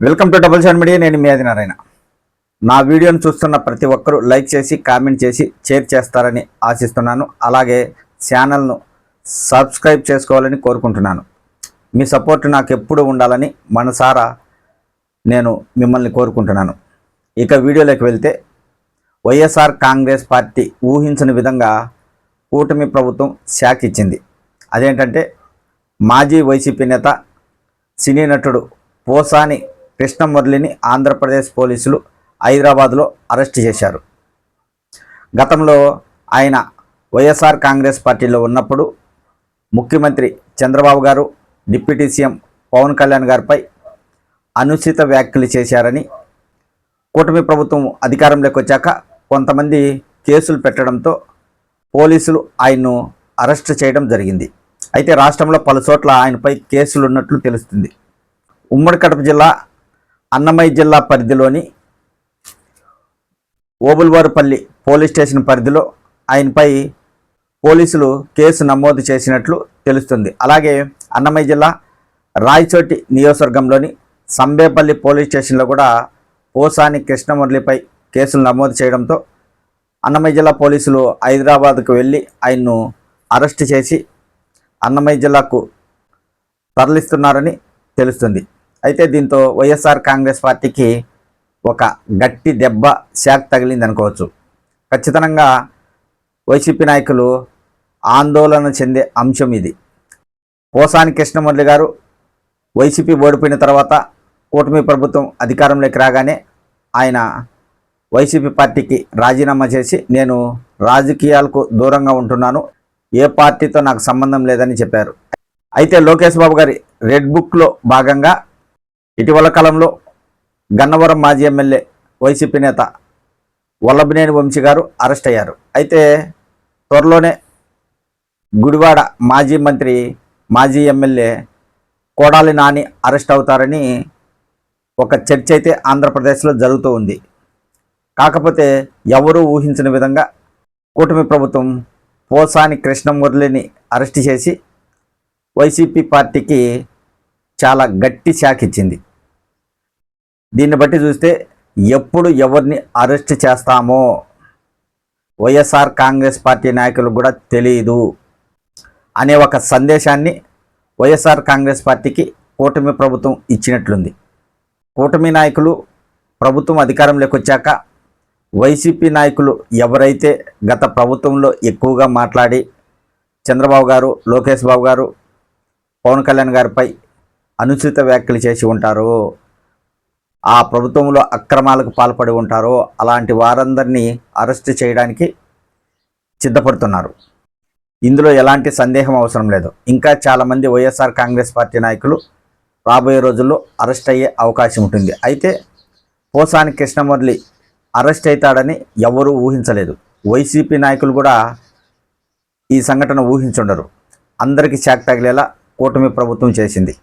Welcome to double seven media నేను మీ నారాయణ నా వీడియోను చూస్తున్న ప్రతి ఒక్కరూ లైక్ చేసి కామెంట్ చేసి షేర్ చేస్తారని ఆశిస్తున్నాను. అలాగే ఛానల్ను సబ్స్క్రైబ్ చేసుకోవాలని కోరుకుంటున్నాను. మీ సపోర్ట్ నాకు ఎప్పుడు ఉండాలని మనసారా నేను మిమ్మల్ని కోరుకుంటున్నాను. ఇక వీడియోలోకి వెళ్తే వైఎస్ఆర్ కాంగ్రెస్ పార్టీ ఊహించని విధంగా కూటమి ప్రభుత్వం షాక్ ఇచ్చింది. అదేంటంటే మాజీ వైసీపీ నేత సినీ నటుడు పోసాని కృష్ణమురళిని ఆంధ్రప్రదేశ్ పోలీసులు హైదరాబాద్లో అరెస్ట్ చేశారు. గతంలో ఆయన వైఎస్ఆర్ కాంగ్రెస్ పార్టీలో ఉన్నప్పుడు ముఖ్యమంత్రి చంద్రబాబు గారు డిప్యూటీ సీఎం పవన్ కళ్యాణ్ గారిపై అనుచిత వ్యాఖ్యలు చేశారని కూటమి ప్రభుత్వం అధికారంలోకి వచ్చాక కొంతమంది కేసులు పెట్టడంతో పోలీసులు ఆయన్ను అరెస్ట్ చేయడం జరిగింది. అయితే రాష్ట్రంలో పలు చోట్ల ఆయనపై కేసులు ఉన్నట్లు తెలుస్తుంది. ఉమ్మడి కడప జిల్లా అన్నమయ్య జిల్లా పరిధిలోని ఓబుల్వారుపల్లి పోలీస్ స్టేషన్ పరిధిలో ఆయనపై పోలీసులు కేసు నమోదు చేసినట్లు తెలుస్తుంది. అలాగే అన్నమయ్య జిల్లా రాయచోటి నియోజకవర్గంలోని సంబేపల్లి పోలీస్ స్టేషన్లో కూడా పోసాని కృష్ణమురళిపై కేసులు నమోదు చేయడంతో అన్నమయ్య జిల్లా పోలీసులు హైదరాబాద్కు వెళ్ళి ఆయన్ను అరెస్ట్ చేసి అన్నమయ్య జిల్లాకు తరలిస్తున్నారని తెలుస్తుంది. అయితే దీంతో వైఎస్ఆర్ కాంగ్రెస్ పార్టీకి ఒక గట్టి దెబ్బ శాక్ తగిలింది అనుకోవచ్చు. ఖచ్చితంగా వైసీపీ నాయకులు ఆందోళన చెందే అంశం ఇది. పోసాని కృష్ణమురళి గారు వైసీపీ ఓడిపోయిన తర్వాత కూటమి ప్రభుత్వం అధికారంలోకి రాగానే ఆయన వైసీపీ పార్టీకి రాజీనామా చేసి నేను రాజకీయాలకు దూరంగా ఉంటున్నాను ఏ పార్టీతో నాకు సంబంధం లేదని చెప్పారు. అయితే లోకేష్ బాబు గారి రెడ్ బుక్లో భాగంగా ఇటీవల కాలంలో గన్నవరం మాజీ ఎమ్మెల్యే వైసీపీ నేత వల్లభనేని వంశీ గారు అరెస్ట్ అయ్యారు. అయితే త్వరలోనే గుడివాడ మాజీ మంత్రి మాజీ ఎమ్మెల్యే కోడాలి నాని అరెస్ట్ అవుతారని ఒక చర్చ అయితే ఆంధ్రప్రదేశ్లో జరుగుతూ ఉంది. కాకపోతే ఎవరూ ఊహించిన విధంగా కూటమి ప్రభుత్వం పోసాని కృష్ణమురళిని అరెస్ట్ చేసి వైసీపీ పార్టీకి చాలా గట్టి శాఖ ఇచ్చింది. దీన్ని బట్టి చూస్తే ఎప్పుడు ఎవరిని అరెస్ట్ చేస్తామో వైఎస్ఆర్ కాంగ్రెస్ పార్టీ నాయకులకు కూడా తెలియదు అనే ఒక సందేశాన్ని వైఎస్ఆర్ కాంగ్రెస్ పార్టీకి కూటమి ప్రభుత్వం ఇచ్చినట్లుంది. కూటమి నాయకులు ప్రభుత్వం అధికారంలోకి వచ్చాక వైసీపీ నాయకులు ఎవరైతే గత ప్రభుత్వంలో ఎక్కువగా మాట్లాడి చంద్రబాబు గారు లోకేష్ బాబు గారు పవన్ కళ్యాణ్ గారిపై అనుచిత వ్యాఖ్యలు చేసి ఉంటారో ఆ ప్రభుత్వంలో అక్రమాలకు పాల్పడి ఉంటారో అలాంటి వారందరినీ అరెస్ట్ చేయడానికి సిద్ధపడుతున్నారు. ఇందులో ఎలాంటి సందేహం అవసరం లేదు. ఇంకా చాలామంది వైఎస్ఆర్ కాంగ్రెస్ పార్టీ నాయకులు రాబోయే రోజుల్లో అరెస్ట్ అయ్యే అవకాశం ఉంటుంది. అయితే పోసాని కృష్ణమురళి అరెస్ట్ అవుతాడని ఎవరూ ఊహించలేదు. వైసీపీ నాయకులు కూడా ఈ సంఘటన ఊహించుండరు. అందరికీ శాక్ తగిలేలా కూటమి ప్రభుత్వం చేసింది.